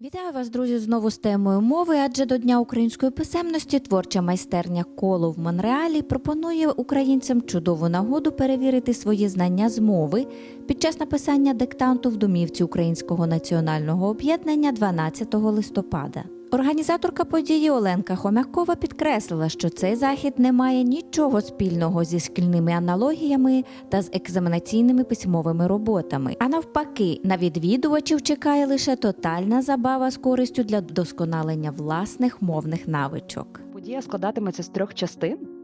Вітаю вас, друзі, знову з темою мови. Адже до Дня української писемності творча майстерня коло в Монреалі пропонує українцям чудову нагоду перевірити свої знання з мови під час написання диктанту в домівці Українського національного об'єднання 12 листопада. Організаторка події Оленка Хомякова підкреслила, що цей захід не має нічого спільного зі шкільними аналогіями та з екзаменаційними письмовими роботами. А навпаки, на відвідувачів чекає лише тотальна забава з користю для вдосконалення власних мовних навичок. Подія складатиметься з трьох частин.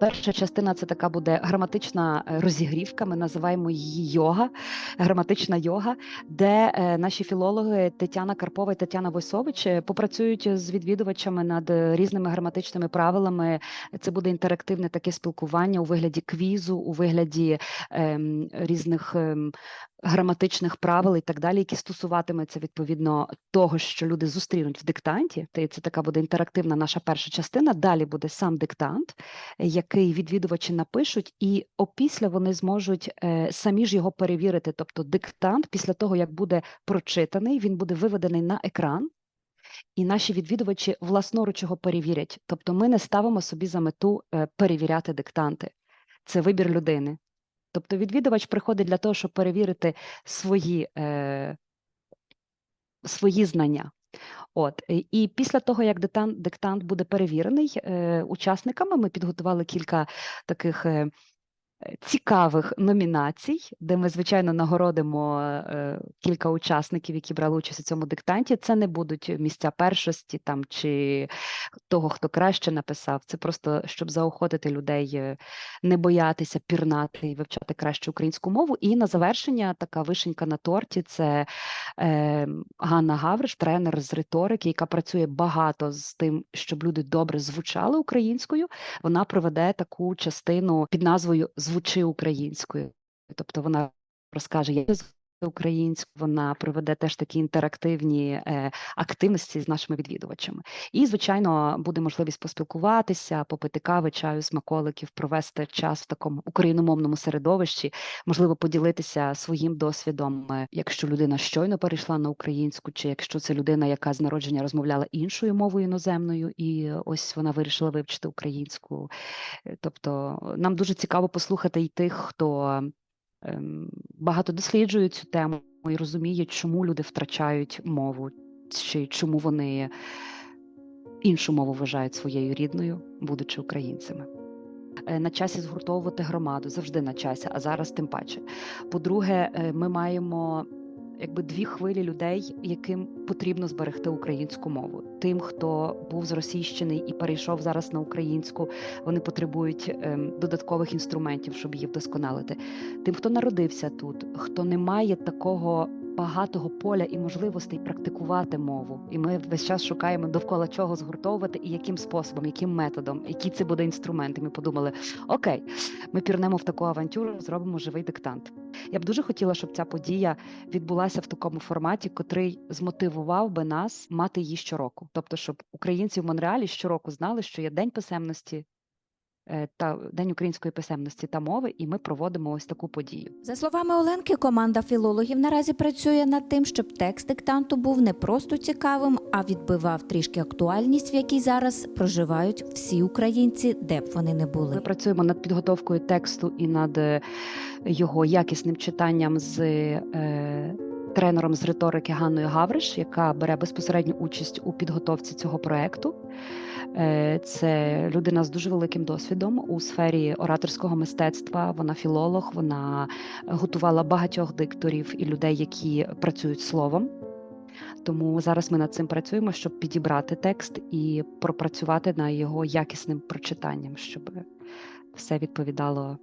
Перша частина це така буде граматична е, розігрівка. Ми називаємо її йога, граматична йога, де е, наші філологи Тетяна Карпова і Тетяна Войсович е, попрацюють з відвідувачами над різними граматичними правилами. Це буде інтерактивне таке спілкування у вигляді квізу, у вигляді ем, різних ем, граматичних правил і так далі, які стосуватимуться відповідно того, що люди зустрінуть в диктанті. Та Це така буде інтерактивна наша перша частина. Далі буде сам диктант, який відвідувачі напишуть, і опісля вони зможуть е, самі ж його перевірити. Тобто, диктант, після того як буде прочитаний, він буде виведений на екран. І наші відвідувачі власноруч його перевірять. Тобто, ми не ставимо собі за мету е, перевіряти диктанти. Це вибір людини. Тобто відвідувач приходить для того, щоб перевірити свої, е, свої знання. От і- після того, як диктант, буде перевірений е, учасниками, ми підготували кілька таких е, цікавих номінацій, де ми, звичайно, нагородимо е, кілька учасників, які брали участь у цьому диктанті. Це не будуть місця першості там чи того, хто краще написав. Це просто щоб заохотити людей е, не боятися пірнати і вивчати краще українську мову. І на завершення така вишенька на торті це е, Ганна Гавриш, тренер з риторики, яка працює багато з тим, щоб люди добре звучали українською. Вона проведе таку частину під назвою Звучи українською. Тобто вона розкаже, як звучати українською, вона проведе теж такі інтерактивні е, активності з нашими відвідувачами. І, звичайно, буде можливість поспілкуватися, попити кави, чаю, смаколиків, провести час в такому україномовному середовищі, можливо, поділитися своїм досвідом, е, якщо людина щойно перейшла на українську, чи якщо це людина, яка з народження розмовляла іншою мовою іноземною, і ось вона вирішила вивчити українську. Е, Тобто, нам дуже цікаво послухати і тих, хто багато досліджують цю тему і розуміють, чому люди втрачають мову, чи чому вони іншу мову вважають своєю рідною, будучи українцями. Е, На часі згуртовувати громаду завжди на часі, а зараз тим паче. По-друге, е, ми маємо якби дві хвилі людей, яким потрібно зберегти українську мову. Тим, хто був зросійщений і перейшов зараз на українську, вони потребують ем, додаткових інструментів, щоб її вдосконалити. Тим, хто народився тут, хто не має такого багатого поля і можливостей практикувати мову, і ми весь час шукаємо довкола чого згуртовувати і яким способом, яким методом, який це буде інструмент. І ми подумали: окей, ми пірнемо в таку авантюру, зробимо живий диктант. Я б дуже хотіла, щоб ця подія відбулася в такому форматі, котрий змотивував би нас мати її щороку. Тобто, щоб українці в Монреалі щороку знали, що є день писемності та день української писемності та мови, і ми проводимо ось таку подію. За словами Оленки, команда філологів наразі працює над тим, щоб текст диктанту був не просто цікавим, а відбивав трішки актуальність, в якій зараз проживають всі українці, де б вони не були. Ми працюємо над підготовкою тексту і над е, його якісним читанням з е, тренером з риторики Ганною Гавриш, яка бере безпосередню участь у підготовці цього проекту. Е, Це людина з дуже великим досвідом у сфері ораторського мистецтва. Вона філолог, вона готувала багатьох дикторів і людей, які працюють словом. Тому зараз ми над цим працюємо, щоб підібрати текст і пропрацювати над його якісним прочитанням, щоб все відповідало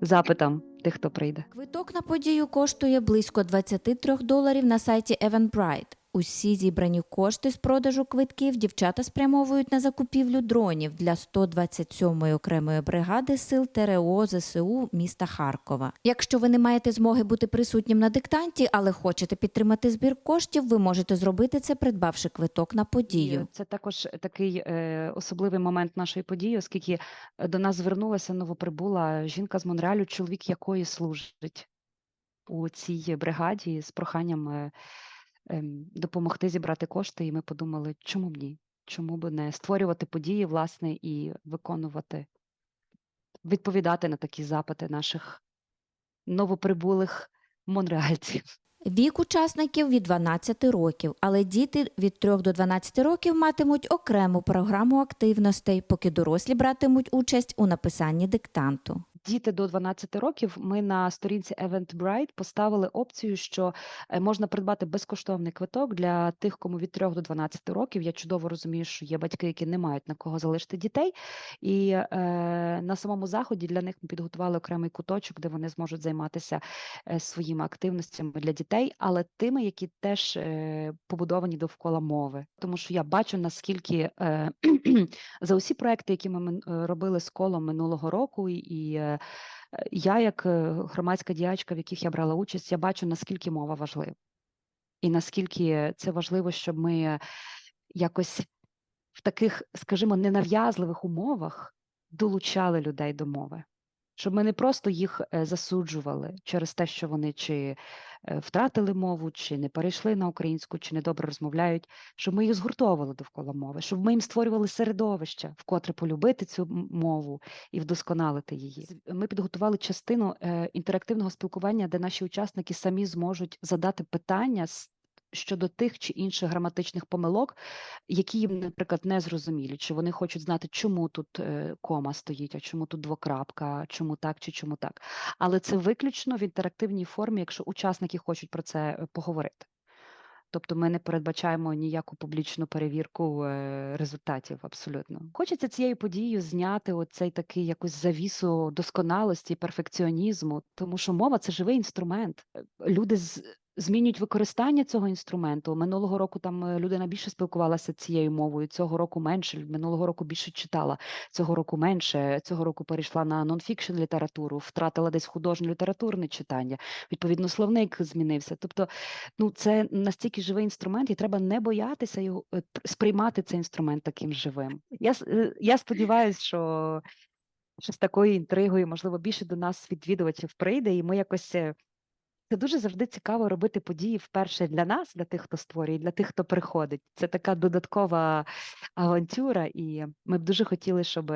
запитам тих, хто прийде. Квиток на подію коштує близько 23 доларів на сайті Eventbrite. Усі зібрані кошти з продажу квитків дівчата спрямовують на закупівлю дронів для 127-ї окремої бригади сил ТРО ЗСУ міста Харкова. Якщо ви не маєте змоги бути присутнім на диктанті, але хочете підтримати збір коштів, ви можете зробити це, придбавши квиток на подію. Це також такий е, особливий момент нашої події, оскільки е, до нас звернулася новоприбула жінка з Монреалю, чоловік якої служить у цій бригаді з проханням е, допомогти зібрати кошти, і ми подумали, чому б ні? Чому б не створювати події, власне, і виконувати, відповідати на такі запити наших новоприбулих монреальців. Вік учасників від 12 років, але діти від 3 до 12 років матимуть окрему програму активностей, поки дорослі братимуть участь у написанні диктанту. Діти до 12 років ми на сторінці Eventbrite поставили опцію, що е, можна придбати безкоштовний квиток для тих, кому від 3 до 12 років. Я чудово розумію, що є батьки, які не мають на кого залишити дітей. І е, на самому заході для них ми підготували окремий куточок, де вони зможуть займатися е, своїми активностями для дітей, але тими, які теж е, побудовані довкола мови. Тому що я бачу наскільки е, за усі проекти, які ми е, робили з колом минулого року, і- я, як е, громадська діячка, в яких я брала участь, я бачу наскільки мова важлива, і наскільки це важливо, щоб ми якось в таких, скажімо, ненав'язливих умовах долучали людей до мови. Щоб ми не просто їх е, засуджували через те, що вони чи е, втратили мову, чи не перейшли на українську, чи недобре розмовляють, щоб ми їх згуртовували довкола мови, щоб ми їм створювали середовище, вкотре полюбити цю мову і вдосконалити її. Ми підготували частину е, інтерактивного спілкування, де наші учасники самі зможуть задати питання с- щодо тих чи інших граматичних помилок, які їм, наприклад, не зрозумілі, чи вони хочуть знати, чому тут е, кома стоїть, а чому тут двокрапка, чому так чи чому так. Але це виключно в інтерактивній формі, якщо учасники хочуть про це е, поговорити. Тобто ми не передбачаємо ніяку публічну перевірку е, результатів абсолютно. Хочеться цією подією зняти оцей такий якусь завісу досконалості, перфекціонізму, тому що мова це живий інструмент. Люди з змінюють використання цього інструменту. Минулого року там е, людина більше спілкувалася цією мовою, цього року менше. Минулого року більше читала, цього року менше. Цього року перейшла на нонфікшн літературу, втратила десь художнє літературне читання. Відповідно, словник змінився. Тобто, ну це настільки живий інструмент, і треба не боятися його е, сприймати цей інструмент таким живим. Я е, я сподіваюся, що. Що з такою інтригою, можливо, більше до нас відвідувачів прийде, і ми якось це дуже завжди цікаво робити події вперше для нас, для тих, хто створює, для тих, хто приходить. Це така додаткова авантюра, і ми б дуже хотіли, щоб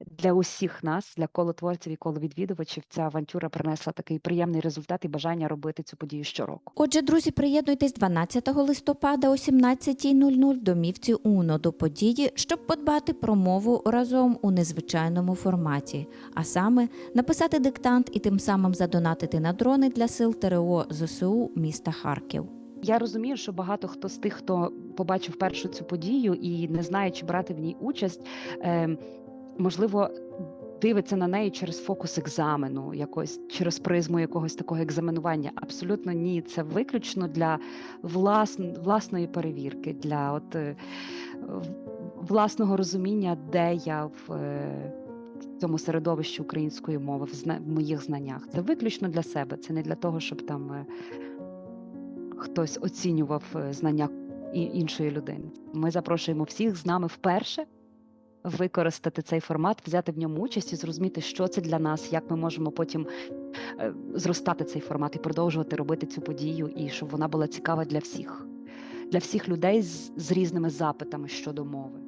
для усіх нас, для колотворців і коловідвідувачів, ця авантюра принесла такий приємний результат і бажання робити цю подію щороку. Отже, друзі, приєднуйтесь 12 листопада о 17.00 в домівці Уно до події, щоб подбати про мову разом у незвичайному форматі, а саме написати диктант і тим самим задонатити на дрони для сил ТРО ЗСУ міста Харків. Я розумію, що багато хто з тих, хто побачив першу цю подію і не знає, чи брати в ній участь, е, можливо, дивиться на неї через фокус екзамену, якось через призму якогось такого екзаменування. Абсолютно ні, це виключно для власн, власної перевірки, для от е, власного розуміння, де я в. е, в Цьому середовищі української мови в, зна- в моїх знаннях це виключно для себе. Це не для того, щоб там е, хтось оцінював е, знання іншої людини. Ми запрошуємо всіх з нами вперше використати цей формат, взяти в ньому участь і зрозуміти, що це для нас, як ми можемо потім е, зростати цей формат і продовжувати робити цю подію, і щоб вона була цікава для всіх, для всіх людей з, з різними запитами щодо мови.